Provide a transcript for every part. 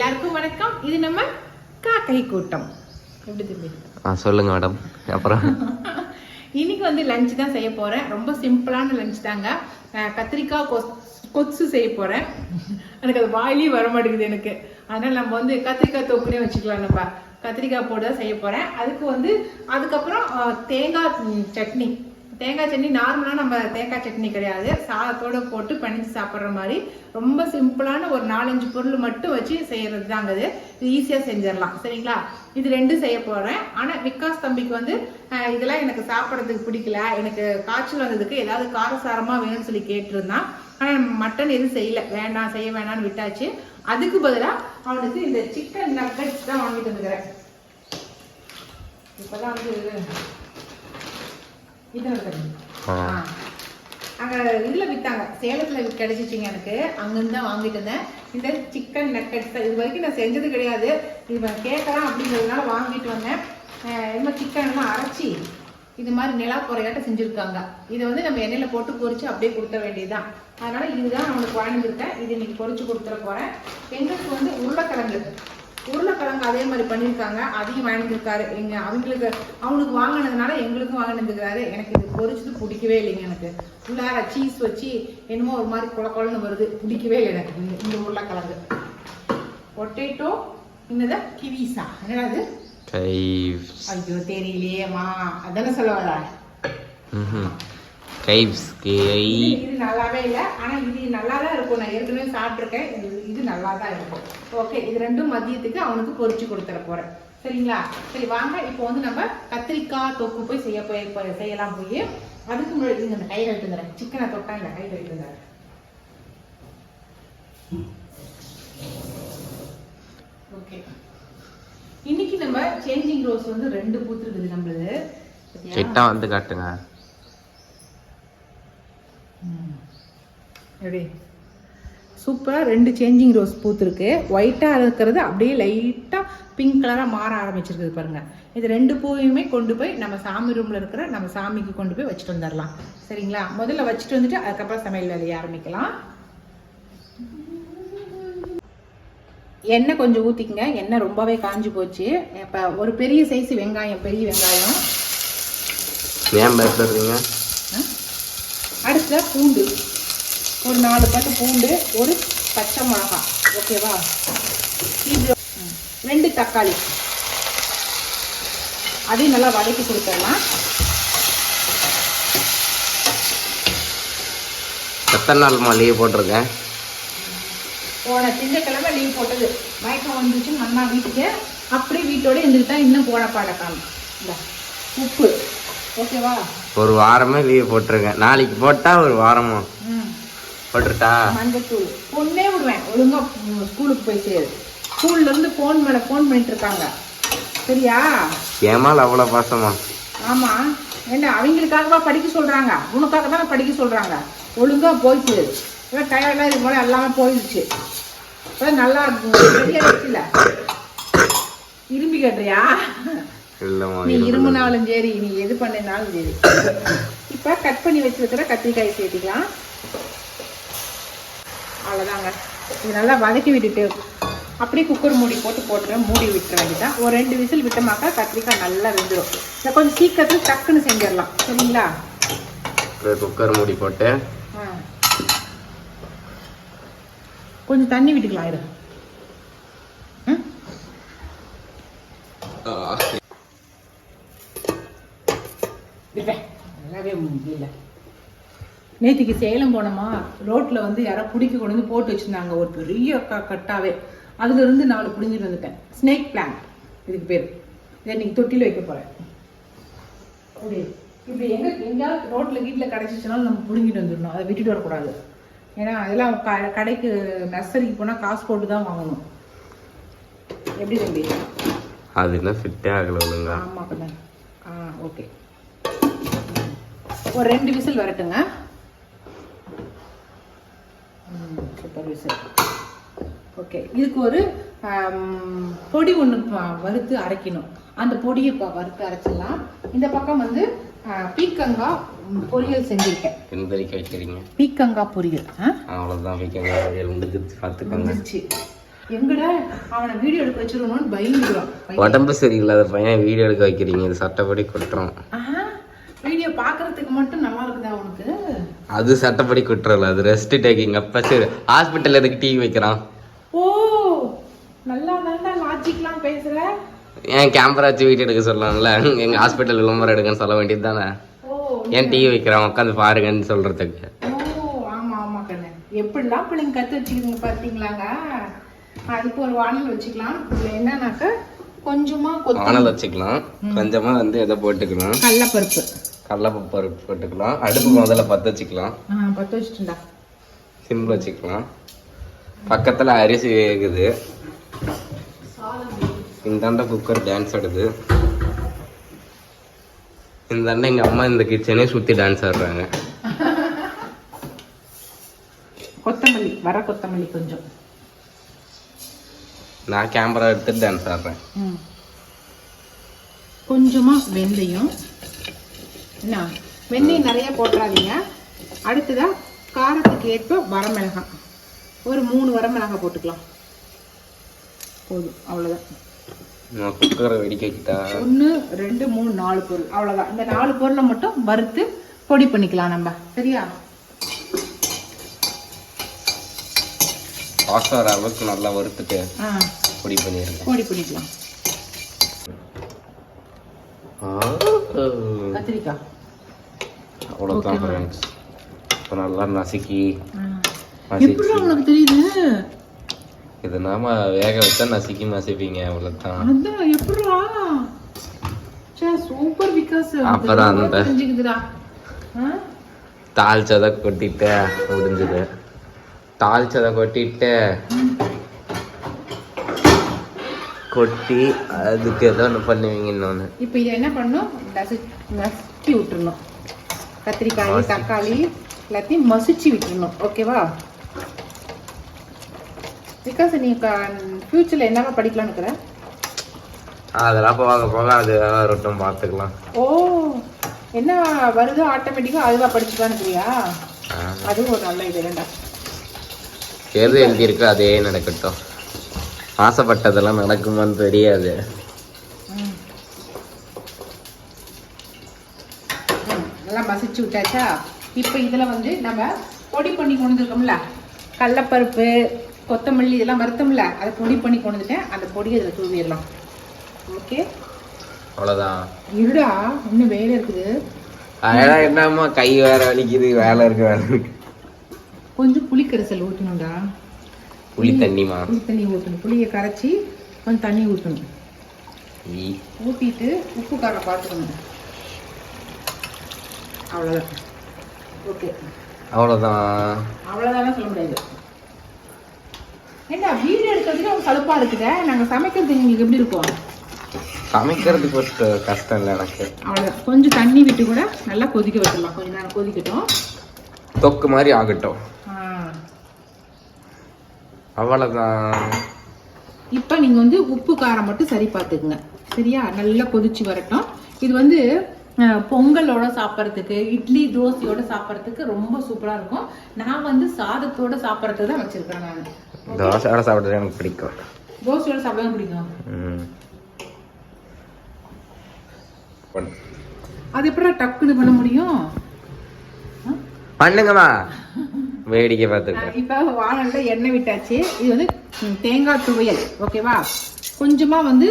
எல்லாருக்கும் வணக்கம். இது நம்ம காக்கை கூட்டம். எப்படி திரும்பி ஆ சொல்லுங்க மேடம். அப்புறம்? இன்னைக்கு வந்து லஞ்ச் தான் செய்ய போறேன். ரொம்ப சிம்பிளான லஞ்ச் தாங்க. கத்திரிக்காய் கொத்து செய்ய போறேன். எனக்கு அது வாயிலே வர மாட்டேங்குது எனக்கு. அதனால நம்ம வந்து கத்திரிக்காய் தொக்குனே வச்சுக்கலாம் நம்ம. கத்திரிக்காய் போட்டு தான் செய்ய போறேன். அதுக்கு வந்து அதுக்கப்புறம் தேங்காய் சட்னி. தேங்காய் சட்னி நார்மலாக நம்ம தேங்காய் சட்னி கிடையாது. சாதத்தோட போட்டு பிணைஞ்சு சாப்பிட்ற மாதிரி ரொம்ப சிம்பிளான ஒரு நாலஞ்சு பொருள் மட்டும் வச்சு செய்கிறது தாங்க இது. இது ஈஸியாக செஞ்சிடலாம். சரிங்களா? இது ரெண்டும் செய்ய போகிறேன் ஆனால் விகாஸ் தம்பிக்கு வந்து இதெல்லாம் எனக்கு சாப்பிட்றதுக்கு பிடிக்கல. எனக்கு காய்ச்சல் வந்ததுக்கு ஏதாவது காரசாரமாக வேணும்னு சொல்லி கேட்டிருந்தான். ஆனால் மட்டன் எதுவும் செய்யல. வேண்டாம் செய்ய வேணாம்னு விட்டாச்சு. அதுக்கு பதிலாக அவனுக்கு இந்த சிக்கன் நக்கட்ஸ் தான் வாங்கிட்டு வந்துக்கிறேன் இப்போதான் வந்து அங்க இதுல வித்தாங்க. சேலத்துல கிடைச்சிச்சிங்க எனக்கு. அங்கிருந்து தான் வாங்கிட்டு இருந்தேன் இந்த சிக்கன் நக்கட்ஸ் இது வரைக்கும் நான் செஞ்சது கிடையாது. இது கேட்கலாம் அப்படிங்கிறதுனால வாங்கிட்டு வந்தேன். இந்த சிக்கன் எல்லாம் அரைச்சி இது மாதிரி நிலா குறையாட்ட செஞ்சுருக்காங்க. இதை வந்து நம்ம எண்ணெயில போட்டு பொரிச்சு அப்படியே கொடுத்த வேண்டியதுதான். அதனால இதுதான் அவனுக்கு வாங்கியிருக்கேன் இது இன்னைக்கு பொரிச்சு கொடுத்துட போறேன். எங்களுக்கு வந்து உருளைக்கிழங்கு. உருளைக்கிழங்கு அதே மாதிரி பண்ணியிருக்காங்க அதையும் வாங்கியிருக்காரு. எங்க அவங்களுக்கு அவனுக்கு வாங்கினதுனால எங்களுக்கும் வாங்கினதுக்காரு எனக்கு இது பொரிச்சது பிடிக்கவே இல்லைங்க எனக்கு. உள்ளார சீஸ் வச்சு என்னமோ ஒரு மாதிரி குள குளன்னு வருது. பிடிக்கவே இல்லை எனக்கு இந்த- உருளைக்கிழங்கு. பொட்டேட்டோ என்னது? கிவிசா என்னது? ஐயோ தெரியலையேம்மா. அதானே சொல்ல வர கைவ்ஸ் கை இது நல்லாவே இல்லை. ஆனா இது நல்லா தான் இருக்கும். நான் ஏற்கனவே சாப்பிட்ருக்கேன் இது- நல்லா தான் இருக்கும். ஓகே இது ரெண்டும் மதியத்துக்கு அவனுக்கு பொரிச்சு கொடுத்துட போறேன். சரிங்களா? சரி வாங்க. இப்போ வந்து நம்ம கத்திரிக்காய் தொக்கு போய் செய்ய போய் செய்யலாம் போய். அதுக்கு முன்னாடி இந்த கையில் எடுத்துங்கிறேன் சிக்கனை தொட்டா இந்த கையில் எடுத்துங்கிறேன் ஓகே இன்னைக்கு நம்ம சேஞ்சிங் ரோஸ் வந்து ரெண்டு பூத்துருக்குது நம்மளுது? கிட்ட வந்து காட்டுங்க. எப்படி சூப்பராக ரெண்டு சேஞ்சிங் ரோஸ் பூத்துருக்கு. ஒயிட்டாக இருக்கிறது அப்படியே லைட்டாக பிங்க் கலராக மாற ஆரம்பிச்சிருக்குது பாருங்க. இது ரெண்டு பூவையுமே கொண்டு போய் நம்ம சாமி ரூமில் இருக்கிற நம்ம சாமிக்கு கொண்டு போய் வச்சுட்டு வந்துடலாம் சரிங்களா? முதல்ல வச்சுட்டு வந்துட்டு அதுக்கப்புறம் சமையல் வேலையை ஆரம்பிக்கலாம். எண்ணெய் கொஞ்சம் ஊற்றிக்கங்க எண்ணெய் ரொம்பவே காஞ்சு போச்சு. இப்போ ஒரு பெரிய சைஸ் வெங்காயம் பெரிய வெங்காயம். ஏன் அடுத்தது பூண்டு. ஒரு நாலு பல்லு பூண்டு ஒரு பச்சை மிளகாய் ஓகேவா இது ரெண்டு தக்காளி. அதையும் நல்லா வதக்கி கொடுத்துடலாம். எத்தனை நாள் லீவ் போட்டிருக்கேன் போன திங்கக்கிழமை லீவ் போட்டது. மயக்கம் வந்துச்சு அண்ணா வீட்டுக்கு அப்படியே வீட்டோட இருந்துட்டு தான் இன்னும் போன பாடக்காம உப்பு. ஓகேவா ஒரு வாரமே லீவ் போட்டிருக்கேன். நாளைக்கு போட்டா ஒரு வாரமா? ம். போட்டுட்டா? மஞ்சத்தூள். பொண்ணே விடுவேன். ஒழுங்கா ஸ்கூலுக்கு போய் சேரு ஸ்கூல்ல இருந்து ஃபோன் மேல ஃபோன் பண்ணிட்டு இருக்காங்க. சரியா? ஏமால் அவ்வளோ பாசமா? ஆமா. என்ன அவங்களுக்காகவா படிக்க சொல்றாங்க? உனக்காக தான் படிக்க சொல்றாங்க? ஒழுங்கா போய் சேரு இல்லை டயர்லாம் இது போல எல்லாமே போயிடுச்சு. நல்லா இருக்குல்ல இரும்பி கட்டுறியா நீ இருமுனாலும் சரி நீ எது பண்ணினாலும் சரி. இப்போ கட் பண்ணி வச்சிருக்கிற கத்திரிக்காய் சேர்த்திக்கலாம். அவ்வளோதாங்க இது நல்லா வதக்கி விட்டுட்டு அப்படியே குக்கர் மூடி போட்டு போட்டுருவேன் மூடி விட்டுற வேண்டியதான் ஒரு ரெண்டு விசில் விட்டோமாக்கா கத்திரிக்காய் நல்லா வெந்துடும் இதை கொஞ்சம் சீக்கிரத்தில் டக்குன்னு செஞ்சிடலாம். சரிங்களா? குக்கர் மூடி போட்டு. கொஞ்சம் தண்ணி விட்டுக்கலாம் இரு. நல்லாவே முடியல. நேத்திக்கு சேலம் போனோமா? ரோட்டில் வந்து யாரோ பிடிக்க கொண்டு வந்து போட்டு வச்சுருந்தாங்க. ஒரு பெரிய க கட்டாவே. அதுல இருந்து நாலு பிடிங்கிட்டு வந்துட்டேன். ஸ்னேக் பிளான் இதுக்கு பேர். இதை இன்னைக்கு தொட்டியில் வைக்க போகிறேன் அப்படி இப்படி எங்கே எங்கேயாவது ரோட்டில் வீட்டில் கிடச்சிச்சுனாலும் நம்ம பிடுங்கிட்டு வந்துடணும். அதை விட்டுட்டு வரக்கூடாது. ஏன்னா அதெல்லாம் க கடைக்கு நர்சரிக்கு போனால் காசு போட்டு தான் வாங்கணும். எப்படி தம்பி? அது என்ன ஃபிட்டே ஆகல ஆமாம் கண்ணா ஆ ஓகே ஒரு ரெண்டு விசில் வரட்டுங்க. Super whistle. ஓகே. இதுக்கு ஒரு பொடி ஒன்று வறுத்து அரைக்கணும். அந்த பொடியை இப்போ வறுத்து அரைச்சிடலாம். இந்த பக்கம் வந்து பீக்கங்காய் பொரியல் செஞ்சுருக்கேன். எந்தரிக்க வைக்கிறீங்க? பீக்கங்காய் பொரியல் அவ்வளோதான் வைக்கங்க முடிஞ்சிருச்சு பார்த்துக்கோங்க. எங்கடா அவனை வீடியோ எடுக்க வச்சிருக்கணும்னு பையன். உடம்பு சரியில்லாத பையன் வீடியோ எடுக்க வைக்கிறீங்க இது சட்டப்படி ஆஹா, வீடியோ பார்க்கறதுக்கு மட்டும் நல்லா இருக்குதா உனக்கு? அது சட்டப்படி குற்றம் இல்லை. அது ரெஸ்ட் டேக்கிங் அப்ப சரி. ஹாஸ்பிட்டல் எதுக்கு டிவி வைக்கிறான் ஓ நல்லா தான்டா லாஜிக்லாம் பேசுற? ஏன் கேமரா வச்சு வீடியோ எடுக்க சொல்லலாம்ல எங்க ஹாஸ்பிட்டல் விளம்பரம் எடுக்கன்னு சொல்ல வேண்டியது தானே? ஏன் டிவி வைக்கிறான் உட்காந்து பாருங்கன்னு சொல்றதுக்கு. ஓ ஆமா ஆமா கண்ணு. எப்படிலாம் பிள்ளைங்க கத்து வச்சுக்கிதுங்க பார்த்தீங்களாங்க அதுக்கு ஒரு வானல் வச்சுக்கலாம். இதுல என்னன்னாக்க கொஞ்சமா வானல் வச்சுக்கலாம். கொஞ்சமா வந்து எதை போட்டுக்கலாம் கடலப்பருப்பு. கடலப்பருப்பு போட்டுக்கலாம். அடுப்பு முதல்ல பற்ற வச்சுக்கலாம். ஆ பத்து வச்சுட்டுண்டா சிம்பிள் வச்சுக்கலாம். பக்கத்துல அரிசி வேகுது. இந்தாண்ட குக்கர் டான்ஸ் ஆடுது. இந்தாண்ட எங்க அம்மா இந்த கிச்சனே சுத்தி டான்ஸ் ஆடுறாங்க. கொத்தமல்லி வர கொத்தமல்லி கொஞ்சம். நான் கேமரா எடுத்துட்டு டான்ஸ் ஆடுறேன். ம். கொஞ்சமா வெந்தயம். என்ன? வெந்தயம் நிறைய போட்டுறாதீங்க. அடுத்ததா காரத்துக்கு ஏற்ப வரமிளகாய். ஒரு மூணு வரமிளகாய் போட்டுக்கலாம். போதும் அவ்வளோதான் குக்கரை ஒன்று ரெண்டு மூணு நாலு பொருள். அவ்வளோதான் இந்த நாலு பொருளை மட்டும் வறுத்து பொடி பண்ணிக்கலாம் நம்ம. சரியா? வர அளவுக்கு நல்லா வறுத்துட்டு பொடி பண்ணியிருக்கேன் பொடி பண்ணிக்கலாம். கத்திரிக்காய் அவ்வளோதான் ஃப்ரெண்ட்ஸ் இப்போ நல்லா நசுக்கி எப்படி உனக்கு தெரியுது இது நாம வேக வச்சா நசுக்கி மசிப்பீங்க அவ்வளோதான் அதான் எப்படிடா சே சூப்பர் விகாஸ் அப்புறம் அந்த- செஞ்சுக்குதுடா ஆ? தாளிச்சதை கொட்டிட்டு முடிஞ்சது தாளிச்சதை கொட்டிட்டு கொட்டி அதுக்கு ஏதோ ஒன்று பண்ணுவீங்க இன்னொன்று இப்போ இதை என்ன பண்ணும் நசு- நசுக்கி விட்டுறணும். கத்திரிக்காய் தக்காளி எல்லாத்தையும் மசிச்சு விட்டுறணும். ஓகேவா? விகாஸ் நீ ஃபியூச்சரில் என்னவா படிக்கலாம்னு இருக்கிற? அதெல்லாம் போக போக அது வரட்டும் பார்த்துக்கலாம் ஓ என்ன வருதோ ஆட்டோமேட்டிக்காக அதுவாக படிச்சுக்கலான்னு இருக்கிறியா? அதுவும் ஒரு நல்ல இது வேண்டாம். எது எழுதியிருக்கோ அதே நடக்கட்டும். ஆசைப்பட்டதெல்லாம் நடக்குமான்னு தெரியாது. நல்லா மசிச்சு விட்டாச்சா? இப்போ இதில் வந்து நம்ம பொடி பண்ணி கொண்டு வந்துருக்கோம்ல. கடலப்பருப்பு கொத்தமல்லி இதெல்லாம் வறுத்தோம்ல அதை பொடி பண்ணி கொண்டு வந்துட்டேன். அந்த பொடியை இதில் தூவிடலாம். ஓகே? அவ்வளோதான் இருடா இன்னும் வேலை இருக்குது. அதெல்லாம் என்னம்மா கை வேற வலிக்குது வேலை இருக்கு வேலை இருக்கு. கொஞ்சம் புளிக்கரைசல் ஊற்றணும்டா புளி தண்ணிமா புளி தண்ணி ஊற்றணும் புளியை கரைச்சி கொஞ்சம் தண்ணி ஊற்றணும். ஊற்றிட்டு உப்பு காரம் பார்த்துக்கணும் அவ்வளோதான் ஓகே. அவ்வளோதான் அவ்வளோதானே சொல்ல முடியாது. என்ன வீடியோ எடுக்கிறதுக்கு அவங்க கடுப்பாக இருக்குதே. நாங்கள் சமைக்கிறது உங்களுக்கு எப்படி இருக்கும்? சமைக்கிறதுக்கு ஒரு கஷ்டம் இல்லை எனக்கு. அவ்வளோதான் கொஞ்சம் தண்ணி விட்டு கூட நல்லா கொதிக்க வச்சிடலாம். கொஞ்ச நேரம் கொதிக்கட்டும். தொக்கு மாதிரி ஆகட்டும். அவ்வளோதான் இப்போ நீங்கள் வந்து உப்பு காரம் மட்டும் சரி பார்த்துக்குங்க. சரியா? நல்லா கொதிச்சு வரட்டும். இது வந்து பொங்கலோட சாப்பிட்றதுக்கு இட்லி தோசையோட சாப்பிட்றதுக்கு ரொம்ப சூப்பராக இருக்கும். நான் வந்து சாதத்தோட சாப்பிட்றதுக்கு தான் வச்சுருக்கேன் நான். தோசையோட சாப்பிட்றது எனக்கு பிடிக்கும். தோசையோட சாப்பிட பிடிக்கும். அது எப்படி டக்குன்னு பண்ண முடியும்? பண்ணுங்கம்மா. வேடிக்கை பார்த்துருக்கேன் இப்போ வானல்ல எண்ணெய் விட்டாச்சு. இது வந்து தேங்காய் துவையல் ஓகேவா கொஞ்சமாக வந்து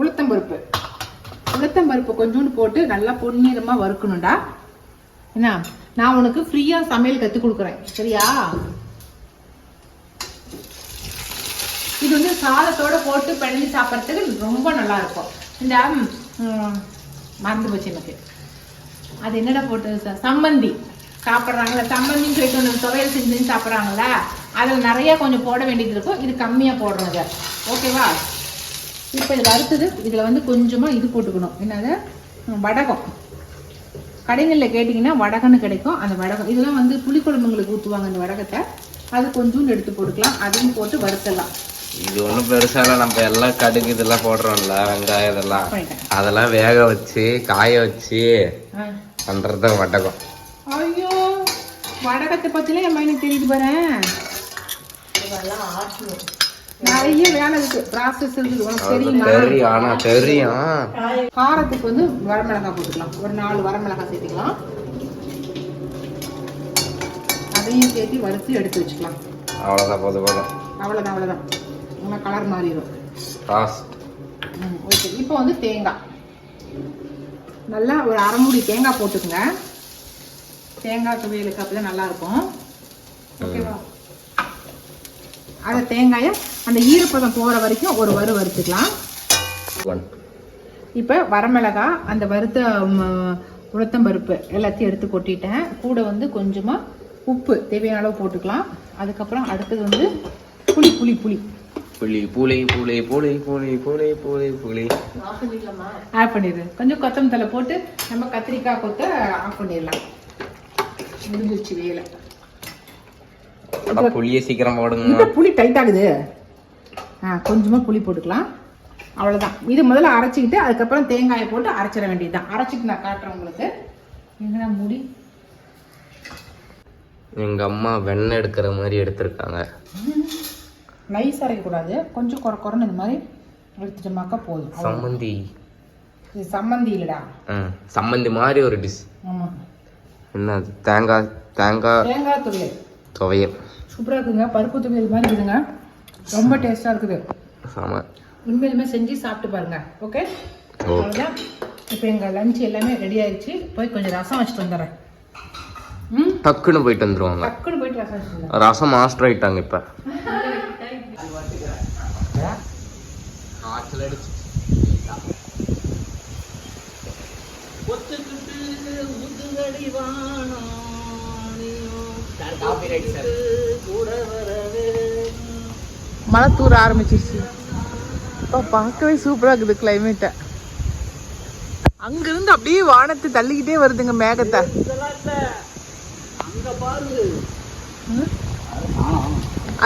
உளுத்தம்பருப்பு உளுத்தம்பருப்பு கொஞ்சோண்டு போட்டு நல்லா பொன்னிறமாக வறுக்கணும்டா. என்ன? நான் உனக்கு ஃப்ரீயாக சமையல் கற்றுக் கொடுக்குறேன். சரியா? இது வந்து சாதத்தோட போட்டு பிணைஞ்சு சாப்பிட்றதுக்கு ரொம்ப நல்லா இருக்கும் இந்த மறந்து போச்சு எனக்கு. அது என்னடா போட்டு சம்மந்தி. சாப்பிட்றாங்களா? சம்மந்தின்னு சொல்லிட்டு ஒன்று துவையல் செஞ்சு சாப்பிட்றாங்களா? அதில் நிறைய கொஞ்சம் போட வேண்டியது இருக்கும். இது கம்மியாக போடுறது ஓகேவா? இப்போ இது வறுத்தது. இதில் வந்து கொஞ்சமாக இது போட்டுக்கணும். என்னது? வடகம். கடைகளில் கேட்டிங்கன்னா வடகம்னு கிடைக்கும். அந்த வடகம். இதெல்லாம் வந்து புளிக்குழம்புங்களுக்கு ஊற்றுவாங்க அந்த வடகத்தை. அது கொஞ்சோண்டு எடுத்து போட்டுக்கலாம். அதையும் போட்டு வறுத்தலாம். இது ஒன்றும் பெருசால நம்ம எல்லாம் கடுகு இதெல்லாம் போடுறோம்ல வெங்காயம் இதெல்லாம். அதெல்லாம் வேக வச்சு காய வச்சு. பண்ணுறது தான் வட்டகம் ஐயோ வடகத்தை பற்றிலாம் என் பையனுக்கு தெரியுது பாரு. நிறைய வேலை இருக்கு. ப்ராசஸ் தெரியுமா? தெரியும். ஆனா தெரியும். காரத்துக்கு வந்து வரமிளகாய் போட்டுக்கலாம். ஒரு நாலு வரமிளகாய் சேர்த்துக்கலாம். அதையும் சேர்த்து வறுத்து எடுத்து வச்சுக்கலாம். அவ்வளவுதான் போதும் போதும். அவ்வளோதான் அவ்வளோதான் நல்லா கலர் மாறிடும். ஓகே இப்போ வந்து தேங்காய். நல்லா ஒரு அரை மூடி தேங்காய் போட்டுக்கங்க. தேங்காய் துவையலுக்கு அப்போ தான் நல்லா இருக்கும் ஓகேவா அதை தேங்காயை அந்த ஈரப்பதம் போகிற வரைக்கும் ஒரு வறு வறுத்துக்கலாம். இப்போ வரமிளகாய் அந்த வறுத்த ம், உளுத்தம்பருப்பு எல்லாத்தையும் எடுத்து கொட்டிட்டேன். கூட வந்து கொஞ்சமாக உப்பு தேவையான அளவு போட்டுக்கலாம். அதுக்கப்புறம் அடுத்தது வந்து புளி புளி புளி. புளி புளி புளி புளி புளி புளி புளி புளி. ஆட் பண்ணிடு. கொஞ்சம் கொத்தமல்லி போட்டு நம்ம கத்திரிக்காய் கொத்த ஆஃப் பண்ணிடலாம். முடிஞ்சிருச்சு வேலை. புளிய சீக்கிரம் போடுங்க. புளி டைட் ஆகுது. ஆ கொஞ்சமாக புளி போட்டுக்கலாம். அவ்வளோதான் இது முதல்ல அரைச்சிக்கிட்டு அதுக்கப்புறம் தேங்காயை போட்டு அரைச்சிட வேண்டியதுதான். அரைச்சிட்டு நான் காட்டுறேன் உங்களுக்கு. எங்கடா முடி? எங்க அம்மா வெண்ணெய் எடுக்கிற மாதிரி எடுத்திருக்காங்க. நைஸ் அரைக்கக்கூடாது. கொஞ்சம் குறை குறைன்னு இந்த மாதிரி எடுத்துட்டோமாக்கா போதும். சம்மந்தி. இது சம்மந்தி இல்லைடா. சம்மந்தி மாதிரி ஒரு டிஷ் ஆமாம் என்ன அது? தேங்காய் தேங்காய் தேங்காய் துவையல். துவையல். சூப்பராக இருக்குங்க. பருப்பு துவையல் மாதிரி இருக்குதுங்க. ரொம்ப டேஸ்ட்டாக இருக்குது. செம உண்மையிலுமே செஞ்சு சாப்பிட்டு பாருங்க. ஓகே? அவ்வளோதான் இப்போ எங்கள் லஞ்ச் எல்லாமே ரெடி ஆயிடுச்சு போய் கொஞ்சம் ரசம் வச்சுட்டு வந்துடுறேன். ம்? டக்குன்னு போயிட்டு வந்துருவாங்க. டக்குன்னு போயிட்டு ரசம் வச்சுட்டு வந்துடுறேன். ரசம் மாஸ்டர் ஆயிட்டாங்க இப்ப. மழை தூர ஆரம்பிச்சிருச்சு. இப்போ பார்க்கவே சூப்பராக இருக்குது கிளைமேட்டை அங்கிருந்து அப்படியே வானத்தை தள்ளிக்கிட்டே வருதுங்க மேகத்தை?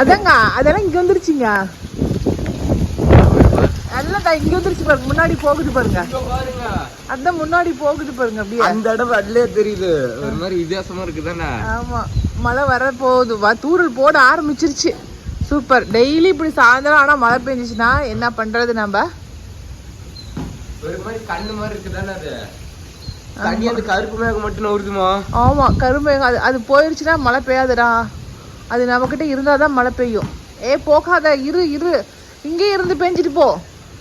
அதாங்க அதெல்லாம் இங்க வந்துருச்சுங்க. எல்லாம் இங்க வந்துருச்சு பாருங்க முன்னாடி போகுது பாருங்க. அதான் முன்னாடி போகுது பாருங்க அப்படியே. அந்த இடம் அதுலயே தெரியுது. ஒரு மாதிரி வித்தியாசமா இருக்குதானே? ஆமா. மழை வர போகுது. வா தூரல் போட ஆரம்பிச்சிருச்சு. சூப்பர். டெய்லி இப்படி சாயந்தரம் ஆனா மழை பெஞ்சிச்சுன்னா என்ன பண்றது நம்ம? ஒரு மாதிரி கண்ணு மாதிரி இருக்குதானே அது? தண்ணி அந்த கருப்பு மேகம் மட்டும் நவுறுதுமா? ஆமா. கரும்பு அது அது போயிருச்சுன்னா மழை பெய்யாதுடா. அது நம்மக்கிட்ட இருந்தால் தான் மழை பெய்யும். ஏ போகாத. இரு இரு. இங்கே இருந்து பெஞ்சிட்டு போ.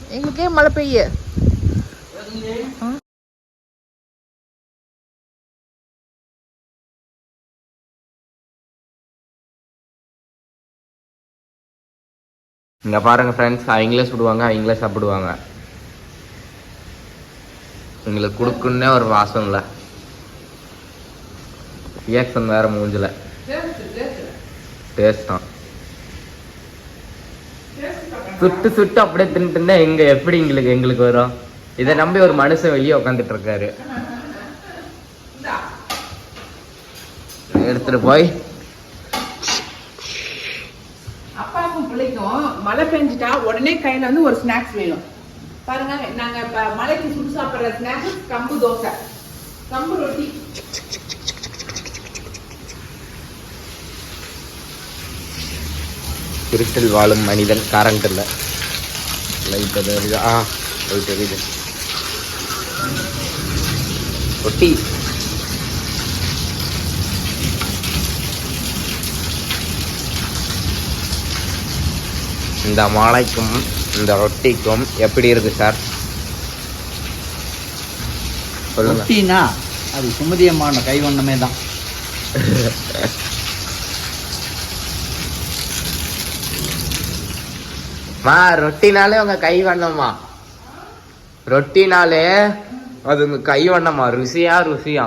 எங்களுக்கே மழை பெய்ய. இங்க பாருங்க ஃப்ரெண்ட்ஸ் அவங்களே சுடுவாங்க அவங்களே சாப்பிடுவாங்க. எங்களுக்கு கொடுக்குன்னே ஒரு வாசம் இல்லை. ரியாக்ஷன் வேற மூஞ்சில. டேஸ்ட் தான். சுட்டு சுட்டு அப்படியே தின்னுட்டு இருந்தா எங்க எப்படி எங்களுக்கு எங்களுக்கு வரும்? இதை நம்பி ஒரு மனுஷன் வெளியே உட்காந்துட்டு இருக்காரு எடுத்துட்டு போய். அப்பாவுக்கும் பிள்ளைக்கும் மழை பெஞ்சிட்டா உடனே கையில வந்து ஒரு ஸ்நாக்ஸ் வேணும். பாருங்க நாங்க இப்ப மழைக்கு சுட்டு சாப்பிடுற ஸ்நாக்ஸ் கம்பு தோசை. கம்பு ரொட்டி. இருட்டில் வாழும் மனிதன் கரண்ட் இல்லை லைட் எதாவது ஆ லைட் எரியுது ரொட்டி. இந்த மாலைக்கும் இந்த ரொட்டிக்கும் எப்படி இருக்கு சார்? ரொட்டினா அது சுமதியமான கைவண்ணமே தான். மா ரொட்டினாலே உங்க கை வண்ணம்மா ரொட்டினாலே அது உங்க கை வண்ணம்மா ருசியா. ருசியா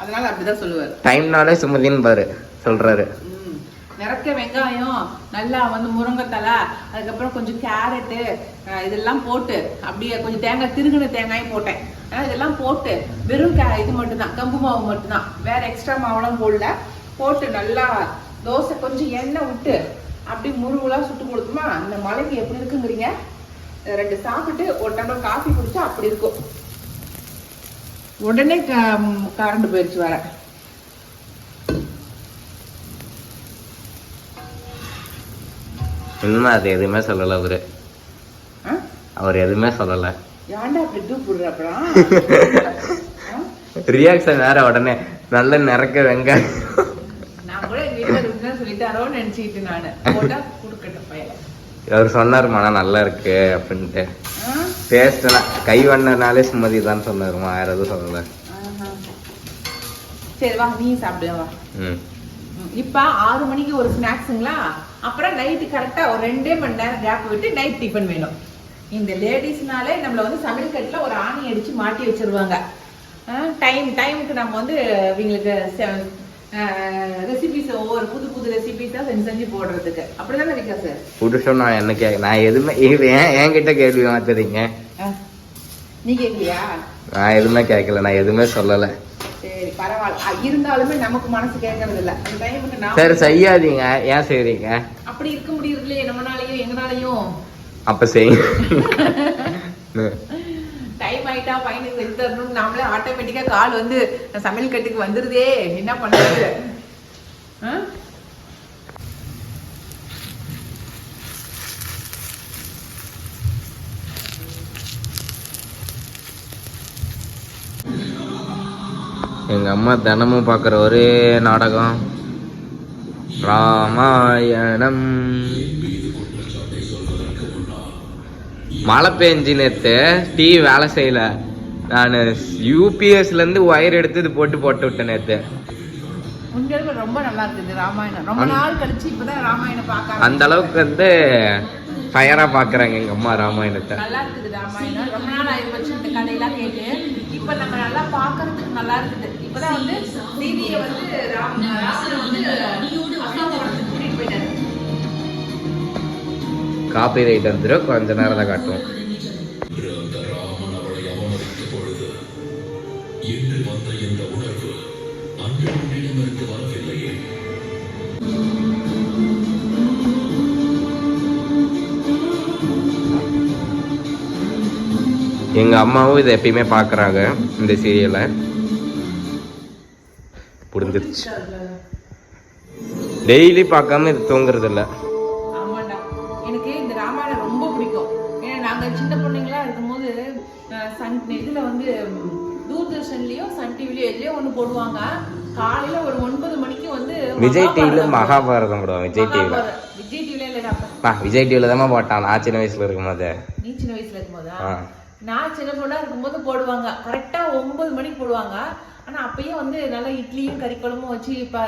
அதனால அப்படிதான் சொல்லுவாரு. டைம்னாலே சுமதின்னு பாரு சொல்றாரு. ம். நிறக்க வெங்காயம் நல்லா வந்து முருங்கைத்தலை அதுக்கப்புறம் கொஞ்சம் கேரட்டு இதெல்லாம் போட்டு அப்படியே கொஞ்சம் தேங்காய் திருகுன தேங்காயும் போட்டேன். ஆனா இதெல்லாம் போட்டு வெறும் கே இது மட்டும்தான் கம்பு மாவு மட்டும்தான். வேற எக்ஸ்ட்ரா மாவுலாம் போடல. போட்டு நல்லா தோசை கொஞ்சம் எண்ணெய் விட்டு அப்படி முருகுலா சுட்டு கொடுக்குமா இந்த மலைக்கு எப்படி இருக்குங்கிறீங்க? ரெண்டு சாப்பிட்டு ஒரு டம்ளர் காஃபி குடிச்சா அப்படி இருக்கும். உடனே கரண்ட் போயிடுச்சு வர என்ன அது எதுவுமே சொல்லல அவரு. அவர் எதுவுமே சொல்லல. ஏன்டா அப்படி தூக்கு ரியாக்ஷன் வேற உடனே நல்ல நிறக்க வெங்காயம். நான் கூட சொல்லிட்டாரோன்னு நினைச்சுக்கிட்டு நானு. அவர் சொன்னார் மன நல்லா இருக்கு அப்படின்ட்டு? டேஸ்ட்லாம் கை வண்ணனாலே சுமதி தான் சொன்னாருமா வேற எதுவும் சொல்லலை. சரி வா நீ சாப்பிடு வா. ம். இப்ப ஆறு மணிக்கு ஒரு ஸ்நாக்ஸுங்களா? அப்புறம் நைட்டு கரெக்டா ஒரு ரெண்டே மணி நேரம் கேப் விட்டு நைட் டிஃபன் வேணும். இந்த லேடிஸ்னாலே நம்மள வந்து சமையல் கட்டில் ஒரு ஆணி அடிச்சு மாட்டி வச்சிருவாங்க. டைம் டைமுக்கு நம்ம வந்து இவங்களுக்கு ரெசிபிஸ் ஒவ்வொரு புது புது ரெசிபிஸா செஞ்சு செஞ்சு போடுறதுக்கு. அப்படிதானே சார் புருஷன் நான் என்ன கே நான் எதுவுமே என்கிட்ட கேள்வி மாத்துறீங்க? நீ கேட்கலையா? நான் எதுவுமே கேட்கல நான் எதுவுமே சொல்லலை. சரி பரவாயில்ல. இருந்தாலுமே நமக்கு மனசு கேட்கறது இல்ல அந்த டைமுக்கு நான் சரி செய்யாதீங்க. ஏன் செய்றீங்க அப்படி இருக்க முடியறது இல்லையே நம்மனாலையும் எங்கனாலையும். அப்ப செய்யுங்க டைம் ஆயிட்டா பையனுக்கு செஞ்சு தரணும் நாமளே ஆட்டோமேட்டிக்கா கால் வந்து சமையல் கட்டுக்கு வந்துருதே. என்ன பண்றது? எங்கள் அம்மா தினமும் பார்க்குற ஒரே நாடகம். ராமாயணம். மழை பெஞ்சு நேத்து டீ வேலை செய்யல. நான் யூபிஎஸ்ல இருந்து ஒயர் எடுத்து இது போட்டு போட்டு விட்டேன் உண்மையாலுமே ரொம்ப நல்லா இருக்குது ராமாயணம். ரொம்ப நாள் கழிச்சு இப்பதான் ராமாயணம் பார்க்க அந்த அளவுக்கு வந்து ஃபயரா பாக்குறாங்க எங்க அம்மா ராமாயணத்தை. நல்லா இருக்குது ராமாயணம். ரொம்ப நாள் ஆகி வச்சு இந்த கதையெல்லாம் கேட்டு. இப்ப நம்ம நல்லா பாக்குறதுக்கு நல்லா இருக்குது. இப்பதான் வந்து வந்து ராம் ராமனை வந்து அசோகவனத்துக்கு கூட்டிட்டு போயிட்டாரு. காப்பி ரைட் வந்துடும் கொஞ்ச நேரம் தான் காட்டுவோம். எங்க அம்மாவும் இதை எப்பயுமே பாக்குறாங்க இந்த சீரியலை புரிஞ்சிருச்சு. டெய்லி பார்க்காம இது தூங்குறது சின்ன பிள்ளைங்களா இருக்கும்போது சன் இதுல வந்து தூர்தர்ஷன்லயோ சன் டிவிலயோ எதுலயோ ஒண்ணு போடுவாங்க. காலையில ஒரு ஒன்பது மணிக்கு வந்து விஜய் டிவில மகாபாரதம் போடுவான் விஜய் டிவில மகாபாரதம். விஜய் டிவில இல்லடா விஜய் டிவில தான் போட்டான். நான் சின்ன வயசுல இருக்கும்போது. நீ சின்ன வயசுல இருக்கும்போதா. நான் சின்ன பொண்ணா இருக்கும்போது போடுவாங்க. கரெக்டா ஒன்பது மணிக்கு போடுவாங்க. ஆனா அப்பயே வந்து நல்லா இட்லியும் கறி குழம்பும் வச்சு இப்ப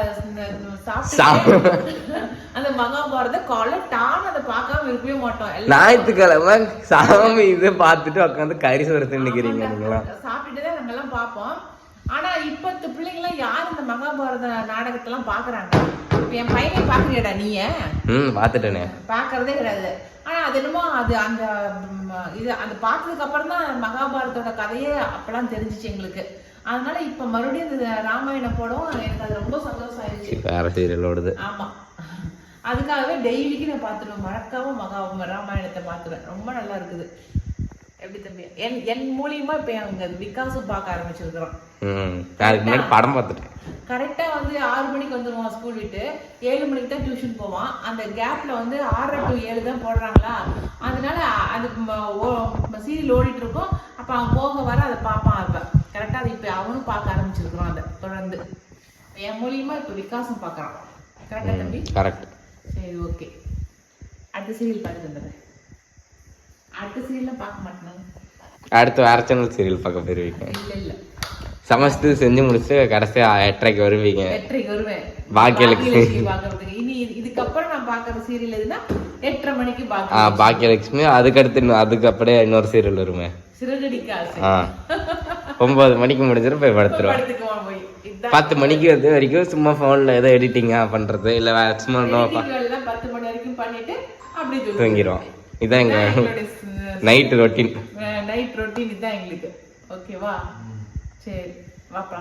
சாப்பிட்டு அந்த மகாபாரத காலை டான் அதை பார்க்காம இருக்கவே மாட்டோம். ஞாயிற்றுக்கிழமை சாமி இதை பார்த்துட்டு உட்காந்து கறி சோறு தின்னுக்கிறீங்க நீங்களாம் சாப்பிட்டுட்டு தான் நாங்க எல்லாம் பார்ப்போம். ஆனா இப்பத்து பிள்ளைங்க எல்லாம் யார் இந்த மகாபாரத நாடகத்தெல்லாம் பாக்குறாங்க இப்ப என் பையனை பாக்குறியாடா நீயே? ம் பார்த்துட்டேனே. பாக்குறதே கிடையாது. ஆனா அது என்னமோ அது அந்த இது அந்த பார்த்ததுக்கு அப்புறம் தான் மகாபாரதோட கதையே அப்பெல்லாம் தெரிஞ்சுச்சு எங்களுக்கு. அதனால இப்ப மறுபடியும் இந்த ராமாயணம் போடவும் எனக்கு அது ரொம்ப சந்தோஷம் ஆயிடுச்சு வேற சீரியல் ஓடுது. ஆமா. அதுக்காகவே டெய்லிக்கு நான் பார்த்துருவேன். மறக்காம மகா ராமாயணத்தை பார்த்துருவேன். ரொம்ப நல்லா இருக்குது. எப்படி தம்பி? என் என் மூலியமா இப்ப அங்க விகாசும் பார்க்க ஆரம்பிச்சிருக்கிறோம். படம் பார்த்துட்டேன். கரெக்டா வந்து ஆறு மணிக்கு வந்துருவான் ஸ்கூல் விட்டு. ஏழு மணிக்கு தான் டியூஷன் போவான். அந்த கேப்ல வந்து ஆறரை டு ஏழு தான் போடுறாங்களா? அதனால அது சீரியல் ஓடிட்டு இருக்கும். அப்ப அவன் போக வர அதை பார்ப்பான் அப்ப கரெக்டா அது இப்ப அவனும் பார்க்க ஆரம்பிச்சிருக்கிறான் அதை தொடர்ந்து. என் மூலியமா இப்ப விகாசம் பார்க்கறான். கரெக்டா தம்பி? கரெக்ட் சரி ஓகே அடுத்த சீரியல் பார்த்து வந்துடுறேன். அடுத்த சீரியல்லாம் பார்க்க மாட்டேனாங்க அடுத்து வேற சேனல் சீரியல் பார்க்க போயிருவீங்க. இல்ல இல்ல. சமைச்சிட்டு செஞ்சு முடிச்சு கடைசியா எட்டரைக்கு வருவீங்க. எட்டரைக்கு வருவேன். பாக்கியலட்சுமி. பார்க்கறதுக்கு. இனி இது- இதுக்கப்புறம் நான் பார்க்கற சீரியல் எதுனா எட்டரை மணிக்கு ஆ பாக்க பாக்கியலட்சுமி. அதுக்கடுத்து அதுக்கு அப்படியே இன்னொரு சீரியல் வருமே. சிறகடிக்க ஆசை ஆ. ஒன்பது மணிக்கு முடிஞ்சிடும் போய் இதுதான் பத்து மணிக்கு வந்து வரைக்கும் சும்மா ஃபோனில் ஏதோ எடிட்டிங்கா பண்ணுறது இல்லை வேற சும்மா தூங்கிடுவோம். இதான் எங்கள் நைட்டு ரொட்டீன் நைட் ரொட்டீன் இதுதான் எங்களுக்கு. ஓகேவா சரி வாப்பா.